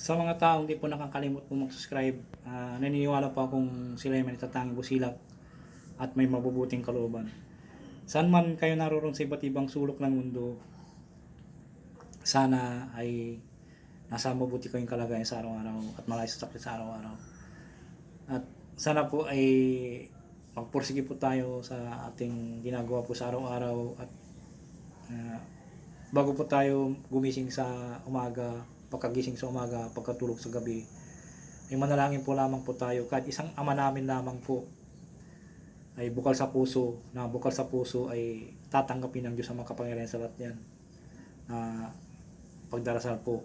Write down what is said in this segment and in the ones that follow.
Sa mga taong di po nakakalimot po mag-subscribe, ah, naniniwala po akong sila ay may natatanging busilak at may mabubuting kalooban. Saan man kayo naroon sa iba't ibang sulok ng mundo, sana ay nasa mabuti kayong kalagayan sa araw-araw at malayo sa sa araw-araw. At sana po ay magpursige po tayo sa ating ginagawa po sa araw-araw at ah, bago po tayo gumising sa umaga, pagkagising sa umaga, pagkatulog sa gabi, ay manalangin po lamang po tayo kahit isang ama namin lamang po ay bukal sa puso, na bukal sa puso ay tatanggapin ng Diyos ang makapangyarihan sa lahat yan. Na pagdarasal po.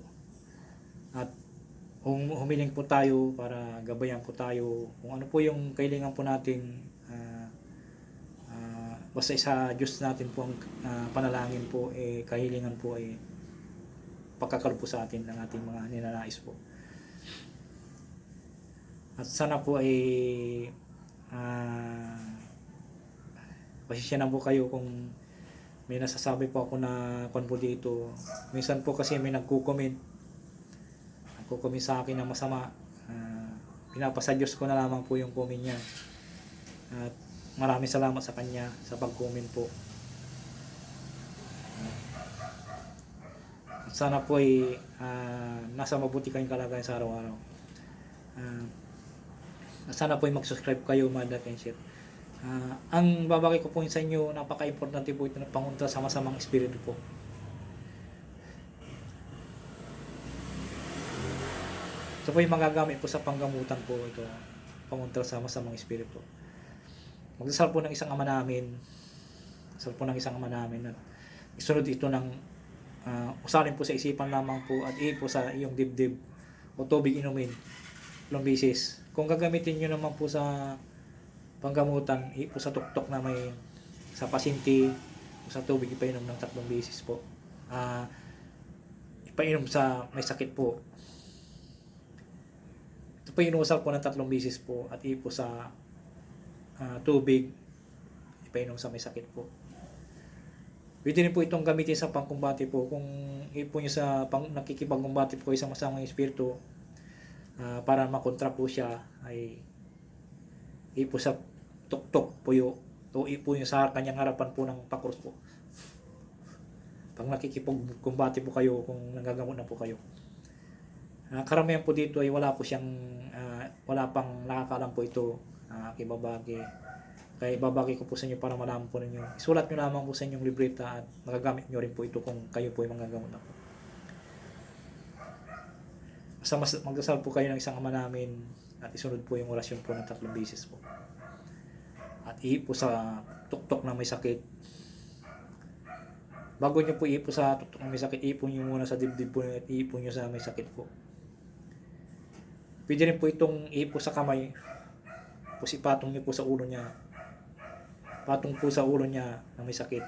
At hum- humiling po tayo para gabayan po tayo kung ano po yung kailangan po natin ah, ah, basta sa Diyos natin po ang ah, panalangin po eh kahilingan po ay pagkakalo po sa atin ng ating mga ninanais po. At sana po ay ah pasensya na po kayo kung may nasasabi po ako na kon po dito. Minsan po kasi may nagko-comment. Nagko-comment sa akin na masama. Uh, pinapasa Diyos ko na lamang po yung comment niya. At maraming salamat sa kanya sa pag-comment po. Sana po ay ah, nasa mabuti kayong kalagayan sa araw-araw. Ah, sana po ay mag-subscribe kayo, Madat and Share. Ah, ang babaki ko po sa inyo, napaka-importante po ito na pangunta sa masamang espiritu po. Ito po yung magagamit po sa panggamutan po ito, pangunta sa masamang espiritu. Magdasal po ng isang ama namin, dasal po ng isang ama namin at isunod ito ng ah, usalin po sa isipan lamang po at i po sa iyong dibdib o tubig inumin ilang beses. Kung gagamitin nyo naman po sa panggamutan, i po sa tuktok na may sa pasinti o sa tubig ipainom ng tatlong beses po. Ah, ipainom sa may sakit po. Ito po inusal po ng tatlong beses po at ipo sa ah, tubig ipainom sa may sakit po. Pwede rin po itong gamitin sa pangkumbati po. Kung ipo nyo sa pang, nakikipagkumbati po sa masamang espiritu, ah, para makontra po siya ay ipo sa tuktok puyo o ipo nyo sa kanyang harapan po ng pakros po. Pag nakikipagkumbati po kayo, kung nagagamot na po kayo. Ah, karamihan po dito ay wala po siyang, ah, wala pang nakakalam po ito uh, kay babagi. Kaya babagi ko po sa inyo para malaman po ninyo. Isulat nyo lamang po sa inyong libreta at magagamit nyo rin po ito kung kayo po ay magagamot na po. Basta mas, magdasal po kayo ng isang ama namin at isunod po yung orasyon po ng tatlong beses po. At ihipo sa tuktok na may sakit. Bago nyo po ihipo sa tuktok na may sakit, ihipo nyo muna sa dibdib po at ihipo nyo sa may sakit po. Pwede rin po itong ihipo sa kamay. Tapos ipatong nyo po sa ulo niya. Patong po sa ulo niya na may sakit.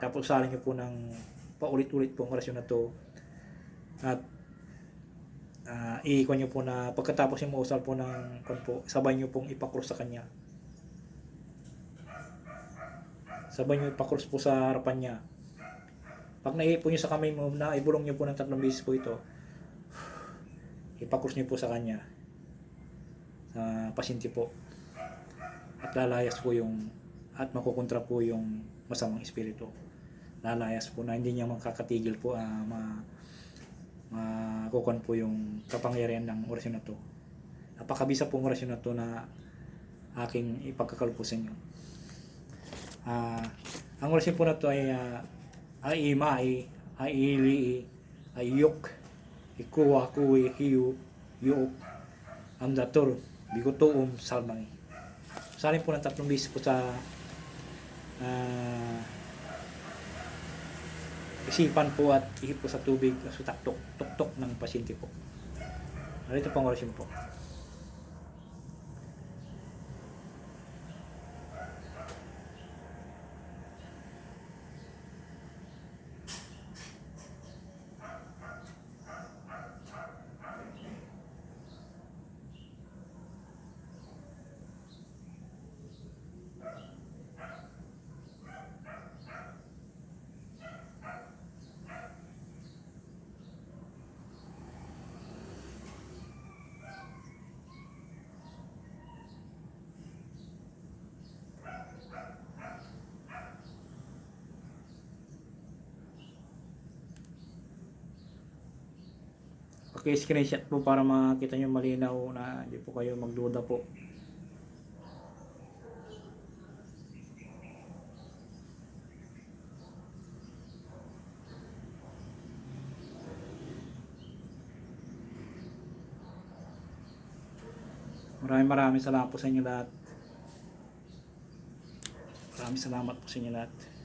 Tapos salin nyo po ng paulit-ulit po ang orasyon na to. At uh, iikon nyo po na pagkatapos yung mausal po ng kung po, sabay nyo pong ipakros sa kanya. Sabay nyo ipakros po sa harapan niya. Pag naipo nyo sa kamay mo, na ibulong nyo po ng tatlong beses po ito, ipakros nyo po sa kanya. Sa pasyente po. At lalayas po yung, at makukontra po yung masamang espiritu. Lalayas po na hindi niya makakatigil po, ah, ma, makukuhan po yung kapangyarihan ng orasyon na to. Napakabisa pong orasyon na to na aking ipagkakalo po sa inyo. Ah, ang orasyon po na to ay uh, ay imai, ay ili, ay yuk, ikuwa, kuwi, hiyu, yuok, amdator, bigutoom, salmang. Salin po ng tatlong beses po sa ah, isipan po at ihip po sa tubig sa taktok, tuktok ng pasyente po. Narito pong orasyon po. Paki-screenshot po para makita nyo malinaw na hindi po kayo magduda po. Maraming maraming salamat po sa inyo lahat. Maraming salamat po sa inyo lahat.